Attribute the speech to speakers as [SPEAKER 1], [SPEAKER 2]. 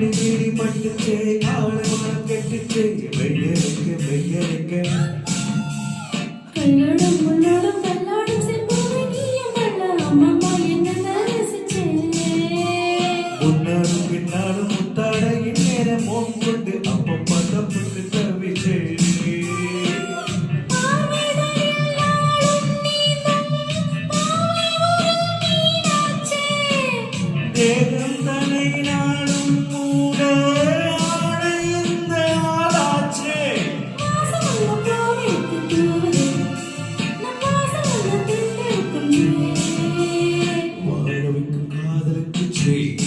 [SPEAKER 1] கிளி கிளி பட்டுச்சே காவல மரம் கெட்டுச்சே வெள்ளருக்கு வெள்ளருக்கு
[SPEAKER 2] கல்லடம் முன்னடம் கல்லாடம் செல்வாமை நீயும் கல்லாம் அம்மா என்ன ரசிச்சே
[SPEAKER 1] முன்னாலும் பின்னாலும் முத்தாட Yeah. காதலுக்கு செய்தி